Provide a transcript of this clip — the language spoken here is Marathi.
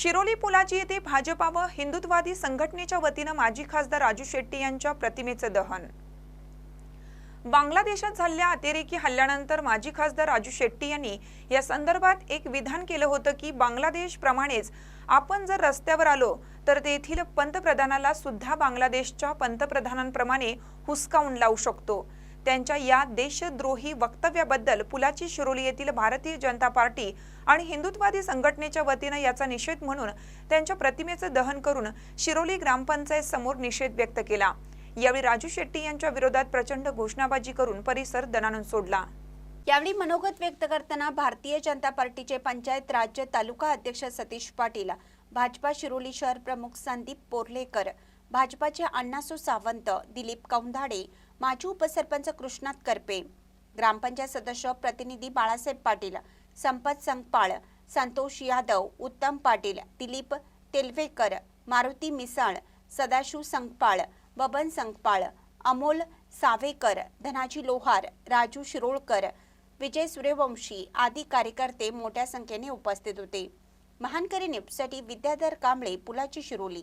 शिरोली पुलाची येथे भाजपा व हिंदुत्ववादी संघटनेच्या वतीनं माजी खासदार राजू शेट्टी यांच्या प्रतिमेचं दहन. बांगलादेशात झालेल्या अतिरेकी हल्ल्यानंतर माजी खासदार राजू शेट्टी यांनी या संदर्भात एक विधान केलं होतं की बांगलादेश प्रमाणेच आपण जर रस्त्यावर आलो तर तेथील पंतप्रधानाला सुद्धा बांगलादेशच्या पंतप्रधानांप्रमाणे हुसकावून लावू शकतो. त्यांच्या या देशद्रोही वक्तव्याबद्दल पुलाची शिरोली येथील भारतीय जनता पार्टी आणि हिंदुत्ववादी संघटनेच्या वतीनं याचा निषेध म्हणून त्यांच्या प्रतिमेचं दहन करून शिरोली ग्रामपंचायत समोर निषेध व्यक्त केला. यावेळी राजू शेट्टी यांच्या विरोधात प्रचंड घोषणाबाजी करून परिसर दणानून सोडला. यावेळी मनोगत व्यक्त करताना भारतीय जनता पार्टीचे पंचायत राज्य तालुका अध्यक्ष सतीश पाटील भाजपा शिरोली शहर प्रमुख संदीप पोर्लेकर भाजपाचे अण्णासू सावंत दिलीप कौंधाडे माजी उपसरपंच कृष्णात करपे. ग्रामपंचायत सदस्य प्रतिनिधी बाळासाहेब पाटील संपत संगपाळ संतोष यादव उत्तम पाटील दिलीप तेलवेकर मारुती मिसाळ सदाशिव संगपाळ बबन संगपाळ अमोल सावेकर धनाजी लोहार राजू शिरोळकर विजय सूर्यवंशी आदी कार्यकर्ते मोठ्या संख्येने उपस्थित होते. महानकरी न्यूजसाठी विद्याधर कांबळे पुलाची शिरोली.